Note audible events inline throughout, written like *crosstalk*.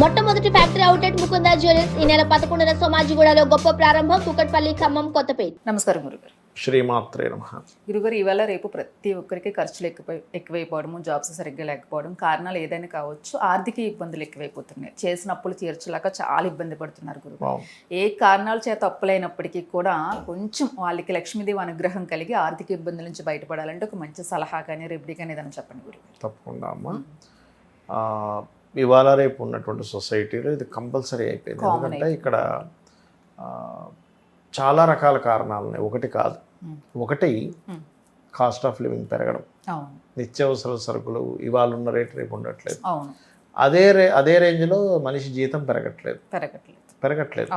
మొట్టమొదటి factory outlet Mukunda jewellers ఈ నెల పదకొండున సోమాజిగూడలో గొప్ప ప్రారంభం కుకట్పల్లి ఖమ్మం కొత్తపేట. నమస్కారం గురుగారు. శ్రీమాత్రే నమ. గురుగారు ఇవాళ రేపు ప్రతి ఒక్కరికి ఖర్చులు ఎక్కువ ఎక్కువైపోవడము జాబ్స్ సరిగ్గా లేకపోవడం కారణాలు ఏదైనా కావచ్చు ఆర్థిక ఇబ్బందులు ఎక్కువైపోతున్నాయి. చేసిన అప్పులు తీర్చలేక చాలా ఇబ్బంది పడుతున్నారు గురువు వావ్. ఏ కారణాల చేత అప్పులైనప్పటికీ కూడా కొంచెం వాళ్ళకి లక్ష్మీదేవి అనుగ్రహం కలిగి ఆర్థిక ఇబ్బందుల నుంచి బయటపడాలంటే ఒక మంచి సలహా కానీ రెమెడీ కానీ ఏదైనా చెప్పండి గురువు తప్పకుండా అమ్మా. ఆ, ఇవాళ రేపు ఉన్నటువంటి సొసైటీలో ఇది కంపల్సరీ అయిపోయింది. ఎందుకంటే ఇక్కడ చాలా రకాల కారణాలు ఉన్నాయి ఒకటి కాదు. ఒకటి. కాస్ట్ ఆఫ్ లివింగ్ పెరగడం. నిత్యావసర సరుకులు ఇవాళ ఉన్న రేట్ రేపు ఉండట్లేదు. అదే రే అదే రేంజ్లో మనిషి జీతం పెరగట్లేదు. పెరగట్లేదు. పెరగట్లేదు.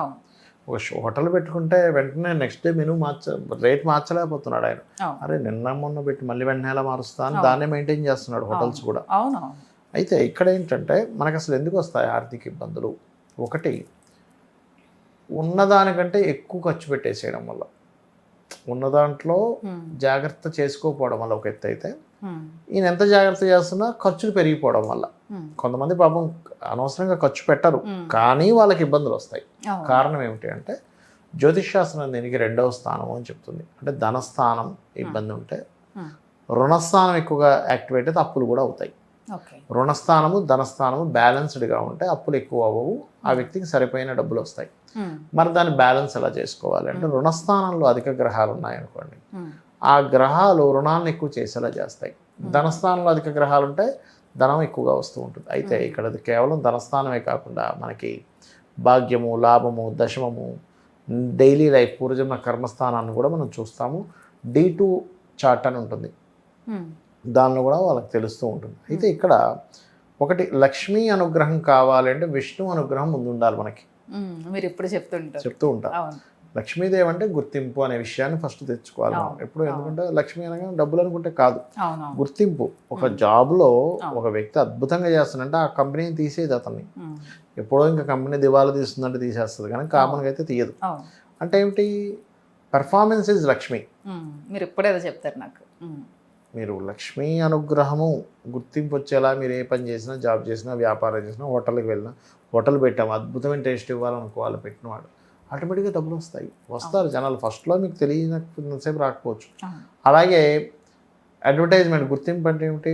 ఒక హోటల్ పెట్టుకుంటే వెంటనే నెక్స్ట్ డే మెనూ మార్చ రేట్ మార్చలేకపోతున్నాడు ఆయన. అరే నిన్న మొన్న పెట్టి మళ్ళీ వెంటనే ఎలా మారుస్తాను అవును. దాన్నే మెయింటైన్ చేస్తున్నాడు హోటల్స్ కూడా. అయితే ఇక్కడ ఏంటంటే మనకు అసలు ఎందుకు వస్తాయి ఆర్థిక ఇబ్బందులు ఒకటి ఉన్నదానికంటే ఎక్కువ ఖర్చు పెట్టేసేయడం వల్ల ఉన్న దాంట్లో. జాగ్రత్త చేసుకోకపోవడం వల్ల ఒక ఎత్తు అయితే. ఈయన ఎంత జాగ్రత్త చేస్తున్నా ఖర్చులు పెరిగిపోవడం వల్ల. కొంతమంది పాపం అనవసరంగా ఖర్చు పెట్టరు. కానీ వాళ్ళకి ఇబ్బందులు వస్తాయి కారణం ఏమిటి అంటే జ్యోతిష్శాస్త్రం దీనికి రెండవ స్థానం అని చెప్తుంది అంటే ధనస్థానం ఇబ్బంది ఉంటే. రుణస్థానం ఎక్కువగా యాక్టివేట్ అయితే అప్పులు కూడా అవుతాయి రుణస్థానము ధనస్థానము బ్యాలెన్స్డ్గా ఉంటే అప్పులు ఎక్కువ అవ్వవు. ఆ వ్యక్తికి సరిపోయిన డబ్బులు వస్తాయి Hmm. మరి దాన్ని బ్యాలెన్స్ ఎలా చేసుకోవాలి అంటే రుణస్థానంలో అధిక గ్రహాలు ఉన్నాయనుకోండి Hmm. ఆ గ్రహాలు రుణాన్ని ఎక్కువ చేసేలా చేస్తాయి. ధనస్థానంలో అధిక గ్రహాలు ఉంటే ధనం ఎక్కువగా వస్తూ ఉంటుంది. అయితే ఇక్కడ కేవలం ధనస్థానమే కాకుండా మనకి భాగ్యము లాభము దశమము డైలీ లైఫ్ పూర్వజన్మ కర్మస్థానాన్ని కూడా మనం చూస్తాము. డి టూ చార్ట్ అని ఉంటుంది. Hmm. దానిలో కూడా వాళ్ళకి తెలుస్తూ ఉంటుంది. అయితే ఇక్కడ ఒకటి లక్ష్మీ అనుగ్రహం కావాలంటే విష్ణు అనుగ్రహం ముందు ఉండాలి మనకి. మీరు ఎప్పుడు చెప్తుంటారు చెప్తూ ఉంటాం అవును. లక్ష్మీదేవి అంటే గుర్తింపు అనే విషయాన్ని ఫస్ట్ తెచ్చుకోవాలి మనం. ఎప్పుడు ఎందుకంటే లక్ష్మీ అనగా డబ్బులు అనుకుంటే కాదు. గుర్తింపు. ఒక జాబ్లో. ఒక వ్యక్తి అద్భుతంగా చేస్తానంటే ఆ కంపెనీని తీసేది అతన్ని. ఎప్పుడో ఇంకా కంపెనీ దివాలా తీస్తుందంటే తీసేస్తుంది కానీ కామన్గా అయితే తీయదు. అంటే ఏమిటి? Performance is Lakshmi. మీరు ఎప్పుడు ఏదో చెప్తారు నాకు. మీరు లక్ష్మీ అనుగ్రహము గుర్తింపు వచ్చేలా మీరు ఏ పని చేసినా జాబ్ చేసినా వ్యాపారం చేసినా హోటల్కి వెళ్ళినా హోటల్ పెట్టాము అద్భుతమైన టేస్ట్ ఇవ్వాలనుకో వాళ్ళు పెట్టినవాడు ఆటోమేటిక్గా డబ్బులు వస్తాయి. వస్తారు జనాలు. ఫస్ట్లో మీకు తెలియనసేపు రాకపోవచ్చు. అలాగే అడ్వర్టైజ్మెంట్ గుర్తింపు అంటే ఏమిటి?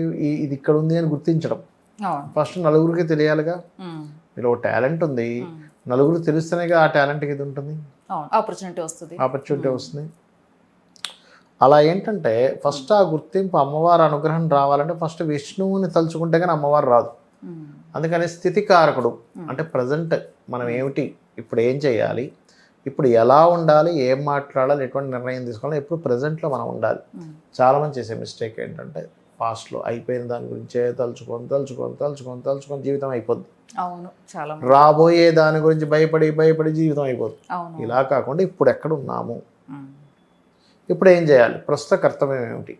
ఇది ఇక్కడ ఉంది అని గుర్తించడం. ఫస్ట్ నలుగురికి తెలియాలిగా. మీరు ఒక టాలెంట్ ఉంది. నలుగురు తెలిస్తేనేగా ఆ టాలెంట్కి ఇది ఉంటుంది. ఆపర్చునిటీ వస్తుంది. ఆపర్చునిటీ వస్తుంది. అలా ఏంటంటే ఫస్ట్ ఆ గుర్తింపు అమ్మవారి అనుగ్రహం రావాలంటే ఫస్ట్ విష్ణువుని తలుచుకుంటే కానీ అమ్మవారు రాదు. అందుకని స్థితికారకుడు అంటే ప్రజెంట్ మనం ఏమిటి ఇప్పుడు ఏం చేయాలి ఇప్పుడు ఎలా ఉండాలి ఏం మాట్లాడాలి ఎటువంటి నిర్ణయం తీసుకోవాలి ఎప్పుడు ప్రజెంట్లో మనం ఉండాలి. చాలామంది చేసే మిస్టేక్ ఏంటంటే పాస్ట్లో అయిపోయిన దాని గురించే తలుచుకొని తలుచుకొని తలుచుకొని తలుచుకొని జీవితం అయిపోద్ది అవును చాలా. రాబోయే దాని గురించి భయపడి భయపడి జీవితం అయిపోద్ది ఇలా కాకుండా ఇప్పుడు ఎక్కడ ఉన్నాము. ఇప్పుడు ఏం చేయాలి? ప్రస్తుత కర్తవ్యం ఏమిటి.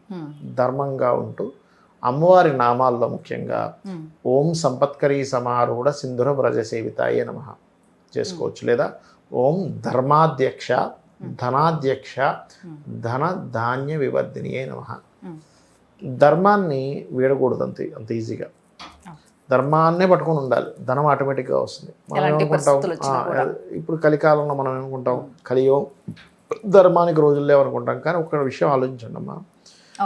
ధర్మంగా ఉంటూ అమ్మవారి నామాల్లో ముఖ్యంగా. ఓం సంపత్కరీ సమారూఢ సింధుర వ్రజ సేవితాయే నమ చేసుకోవచ్చు. లేదా ఓం ధర్మాధ్యక్ష ధనాధ్యక్ష ధన ధాన్య వివర్ధినియే నమ. ధర్మాన్ని వీడకూడదు అంత అంత ఈజీగా. ధర్మాన్నే పట్టుకొని ఉండాలి. ధనం ఆటోమేటిక్గా వస్తుంది. మనం ఏమనుకుంటాం. ఇప్పుడు కలికాలంలో మనం ఏమనుకుంటాం? కలియో ధర్మానికి రోజులు లేవనుకుంటాం కానీ ఒక విషయం ఆలోచించండి అమ్మా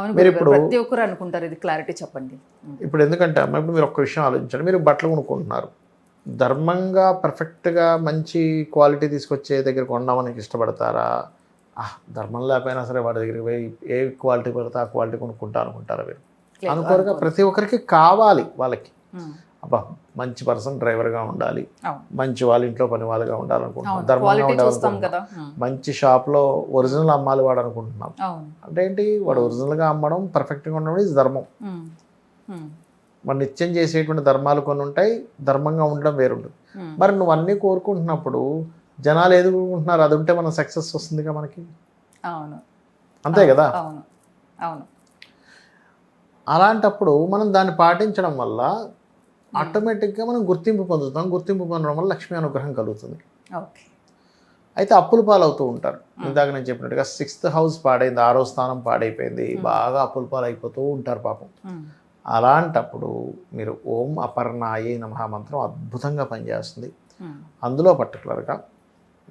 మీరు. ఇప్పుడు- ప్రతి ఒక్కరు అనుకుంటారు ఇది క్లారిటీ చెప్పండి. ఇప్పుడు ఎందుకంటే అమ్మ ఇప్పుడు మీరు ఒక్క విషయం ఆలోచించండి మీరు బట్టలు కొనుక్కుంటున్నారు ధర్మంగా పర్ఫెక్ట్గా మంచి క్వాలిటీ తీసుకొచ్చే దగ్గర కొనడానికి ఇష్టపడతారా ధర్మం లేకపోయినా సరే వాడి దగ్గరికి పోయి ఏ క్వాలిటీ పడితే ఆ క్వాలిటీ కొనుక్కుంటా అనుకుంటారా మీరు అనుకోరుగా అనుకోరు. ప్రతి ఒక్కరికి కావాలి వాళ్ళకి. అబ్బా మంచి పర్సన్ డ్రైవర్గా ఉండాలి. మంచి వాళ్ళ ఇంట్లో పని వాళ్ళగా ఉండాలనుకుంటున్నాం. ధర్మంగా ఉండాలనుకుంటున్నాం. కదా. మంచి షాప్లో ఒరిజినల్ అమ్మాలి వాడు అనుకుంటున్నాం అవును. అంటే ఏంటి? వాడు ఒరిజినల్గా అమ్మడం పర్ఫెక్ట్గా ఉండడం ఇది ధర్మం. మన నిత్యం చేసేటువంటి ధర్మాలు కొన్ని ఉంటాయి ధర్మంగా ఉండడం వేరుంటుంది. మరి నువ్వు అన్నీ కోరుకుంటున్నప్పుడు జనాలు ఏది కోరుకుంటున్నారు? అది ఉంటే మన సక్సెస్ వస్తుందిగా మనకి? అవును. అంతే కదా? అవును అవును. అలాంటప్పుడు మనం దాన్ని పాటించడం వల్ల ఆటోమేటిక్గా మనం గుర్తింపు పొందుతాం. గుర్తింపు పొందడం వల్ల లక్ష్మీ అనుగ్రహం కలుగుతుంది. ఓకే అయితే అప్పులు పాలవుతూ ఉంటారు. ఇందాక నేను చెప్పినట్టుగా సిక్స్త్ హౌస్ పాడైంది ఆరో స్థానం పాడైపోయింది. బాగా అప్పుల పాలు అయిపోతూ ఉంటారు పాపం. Hmm. అలాంటప్పుడు మీరు ఓం అపర్ణాయే నమః మంత్రం అద్భుతంగా పనిచేస్తుంది. అందులో పర్టికులర్గా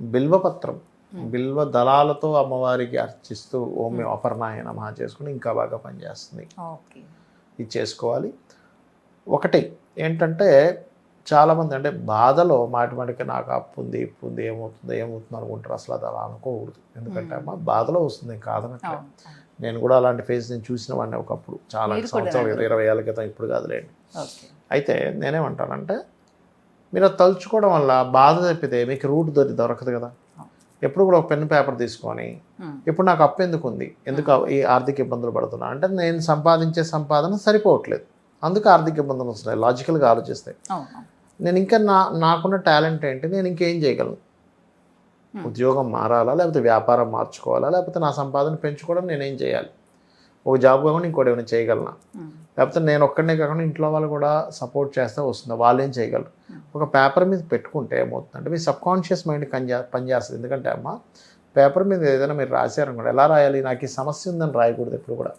బిల్వపత్రం బిల్వ దళాలతో అమ్మవారికి అర్చిస్తూ ఓం అపర్ణాయ నమః చేసుకుని ఇంకా బాగా పనిచేస్తుంది. ఇది చేసుకోవాలి. ఒకటి ఏంటంటే చాలామంది అంటే బాధలో మాటి మాటికి నాకు అప్పు ఉంది ఇప్పు ఉంది ఏమవుతుంది ఏమవుతుంది అనుకుంటారు. అసలు అది అలా అనుకోకూడదు. ఎందుకంటే అమ్మ బాధలో వస్తుంది కాదనట్లే. నేను కూడా అలాంటి ఫేజ్ నేను చూసిన వాడిని ఒకప్పుడు. చాలా సంవత్సరాలు అండి. ఇరవై ఏళ్ళ క్రితం ఇప్పుడు కాదులేండి. అయితే నేనేమంటానంటే మీరు తలుచుకోవడం వల్ల బాధ తప్పితే మీకు రూట్ దొరి దొరకదు కదా. ఎప్పుడు కూడా ఒక పెన్ పేపర్ తీసుకొని ఇప్పుడు నాకు అప్పు ఎందుకు ఉంది ఎందుకు ఈ ఆర్థిక ఇబ్బందులు పడుతున్నా? అంటే నేను సంపాదించే సంపాదన సరిపోవట్లేదు. అందుకు ఆర్థిక ఇబ్బందులు వస్తున్నాయి లాజికల్గా ఆలోచిస్తే. అవును అవును. నేను ఇంకా నా నాకున్న టాలెంట్ ఏంటి? నేను ఇంకేం చేయగలను. ఉద్యోగం మారాలా? లేకపోతే వ్యాపారం మార్చుకోవాలా? లేకపోతే నా సంపాదన పెంచుకోవడం నేనేం చేయాలి? ఒక జాబ్ కాకుండా ఇంకోటి ఏమైనా చేయగలనా? లేకపోతే నేను ఒక్కడనే కాకుండా ఇంట్లో వాళ్ళు కూడా సపోర్ట్ చేస్తే వస్తుంది? వాళ్ళు ఏం చేయగలరు? ఒక పేపర్ మీద పెట్టుకుంటే ఏమవుతుందంటే మీ సబ్ కాన్షియస్ మైండ్ పనిచే పనిచేస్తుంది. ఎందుకంటే అమ్మ పేపర్ మీద ఏదైనా మీరు రాశారనుకోండి ఎలా రాయాలి? నాకు ఈ సమస్య ఉందని రాయకూడదు ఎప్పుడు కూడా.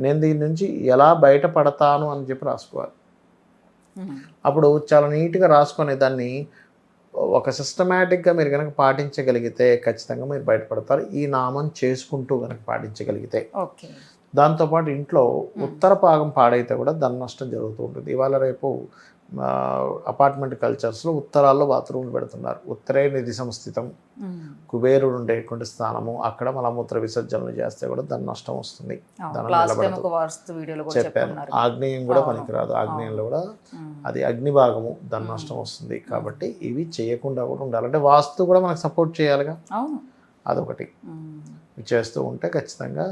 నేను దీని నుంచి ఎలా బయటపడతాను అని చెప్పి రాసుకోవాలి. ఉమ్, అప్పుడు చాలా నీట్గా రాసుకొని దాన్ని ఒక సిస్టమేటిక్గా మీరు కనుక పాటించగలిగితే ఖచ్చితంగా మీరు బయటపడతారు. ఈ నామం చేసుకుంటూ కనుక పాటించగలిగితే. దాంతోపాటు ఇంట్లో ఉత్తర భాగం పాడైతే కూడా ధన నష్టం జరుగుతూ ఉంటుంది. ఇవాళ రేపు అపార్ట్మెంట్ కల్చర్స్లో ఉత్తరాల్లో బాత్రూమ్లు పెడుతున్నారు. ఉత్తరే నిధి సంస్థితం కుబేరుడు ఉండేటువంటి స్థానము. అక్కడ మలమూత్ర విసర్జనలు చేస్తే కూడా ధన నష్టం వస్తుంది. చెప్పాను. ఆగ్నేయం కూడా. పనికిరాదు. ఆగ్నేయంలో కూడా అది అగ్ని భాగము ధన నష్టం వస్తుంది. కాబట్టి ఇవి చేయకుండా కూడా ఉండాలి. అంటే వాస్తు కూడా మనకు సపోర్ట్ చేయాలిగా? అదొకటి. చేస్తూ ఉంటే ఖచ్చితంగా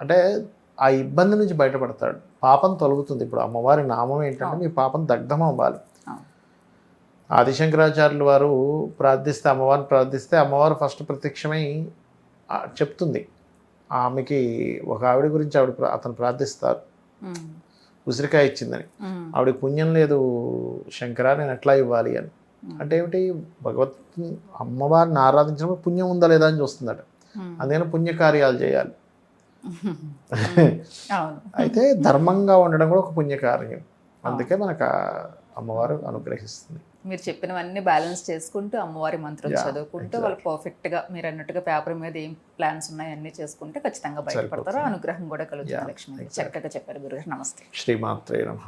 అంటే ఆ ఇబ్బంది నుంచి బయటపడతాడు. పాపం తొలగుతుంది. ఇప్పుడు అమ్మవారి నామం ఏంటంటే మీ పాపం దగ్ధం అవ్వాలి. ఆదిశంకరాచార్యులు వారు ప్రార్థిస్తే అమ్మవారిని ప్రార్థిస్తే అమ్మవారు ఫస్ట్ ప్రత్యక్షమై చెప్తుంది. ఆమెకి ఒక ఆవిడ గురించి ఆవిడ అతను ప్రార్థిస్తారు. ఉసిరికాయ ఇచ్చిందని. ఉమ్, ఆవిడకి పుణ్యం లేదు శంకర నేను ఎట్లా ఇవ్వాలి అని. అంటే ఏమిటి? భగవత్ అమ్మవారిని ఆరాధించినప్పుడు పుణ్యం ఉందా లేదా అని చూస్తుందట. అందుకని పుణ్యకార్యాలు చేయాలి. *laughs* అయితే ధర్మంగా ఉండడం కూడా ఒక పుణ్యకార్యం. అందుకే మనకు అమ్మవారు అనుగ్రహిస్తుంది. మీరు చెప్పినవన్నీ బ్యాలెన్స్ చేసుకుంటూ అమ్మవారి మంత్రం చదువుకుంటూ వాళ్ళు పర్ఫెక్ట్గా మీరు అన్నట్టుగా పేపర్ మీద ఏం ప్లాన్స్ ఉన్నాయి అన్ని చేసుకుంటే ఖచ్చితంగా బయటపడతారు. అనుగ్రహం కూడా కలుగుతుంది లక్ష్మి. చక్కగా చెప్పారు గురుగారు. నమస్తే. శ్రీమాత్రే నమ.